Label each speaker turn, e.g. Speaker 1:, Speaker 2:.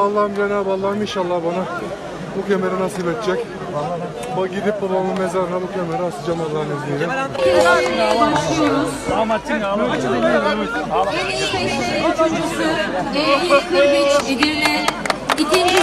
Speaker 1: Allah'ım Cenab-ı Allah'ım inşallah bana bu kemeri nasip edecek. Bak gidip babamın mezarına bu kemeri asacağım Allah'ın izniyle.
Speaker 2: başlıyoruz. En iyi beşlerin üçüncüsü E43 Edirne. İkincisi